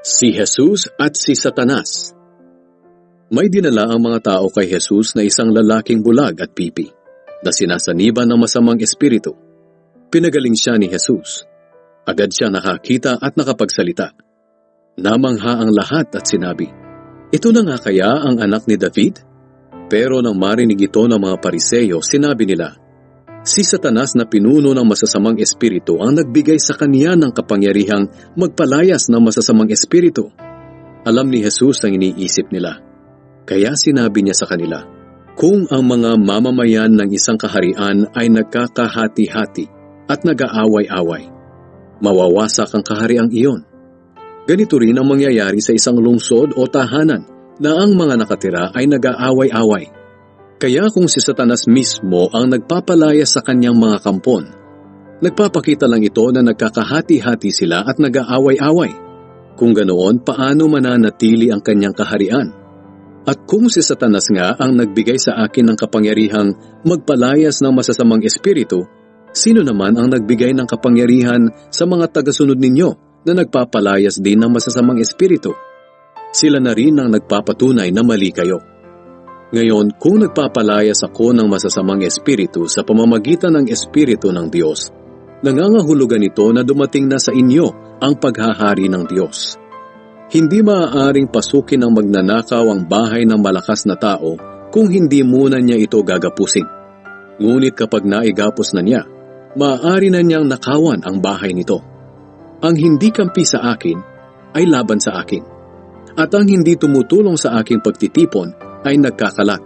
Si Jesus at si Satanas May dinala ang mga tao kay Jesus na isang lalaking bulag at pipi na sinasaniban ng masamang espiritu. Pinagaling siya ni Jesus. Agad siya nakakita at nakapagsalita. Namangha ang lahat at sinabi, Ito na nga kaya ang anak ni David? Pero nang marinig ito ng mga pariseyo, sinabi nila, Si Satanas na pinuno ng masasamang espiritu ang nagbigay sa kanya ng kapangyarihang magpalayas ng masasamang espiritu. Alam ni Jesus ang iniisip nila. Kaya sinabi niya sa kanila, Kung ang mga mamamayan ng isang kaharian ay nagkakahati-hati at nag-aaway-away, mawawasak ang kahariang iyon. Ganito rin ang mangyayari sa isang lungsod o tahanan na ang mga nakatira ay nag-aaway-away. Kaya kung si Satanas mismo ang nagpapalaya sa kanyang mga kampon, nagpapakita lang ito na nagkakahati-hati sila at nag-aaway-away. Kung ganoon, paano mananatili ang kanyang kaharian? At kung si Satanas nga ang nagbigay sa akin ng kapangyarihang magpalayas ng masasamang espiritu, sino naman ang nagbigay ng kapangyarihan sa mga tagasunod ninyo na nagpapalayas din ng masasamang espiritu? Sila na rin ang nagpapatunay na mali kayo. Ngayon, kung nagpapalayas ako ng masasamang espiritu sa pamamagitan ng espiritu ng Diyos, nangangahulugan ito na dumating na sa inyo ang paghahari ng Diyos. Hindi maaaring pasukin ng magnanakaw ang bahay ng malakas na tao kung hindi muna niya ito gagapusin. Ngunit kapag naigapos na niya, maaari na niyang nakawan ang bahay nito. Ang hindi kampi sa akin ay laban sa akin. At ang hindi tumutulong sa aking pagtitipon ay nagkakalat.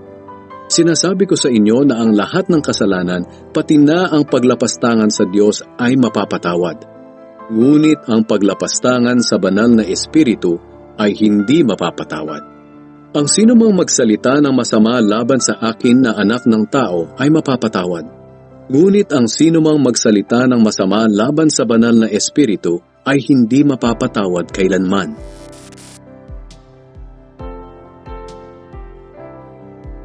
Sinasabi ko sa inyo na ang lahat ng kasalanan, pati na ang paglapastangan sa Diyos ay mapapatawad. Ngunit ang paglapastangan sa banal na espiritu ay hindi mapapatawad. Ang sino mang magsalita ng masama laban sa akin na anak ng tao ay mapapatawad. Ngunit ang sino mang magsalita ng masama laban sa banal na espiritu ay hindi mapapatawad kailanman.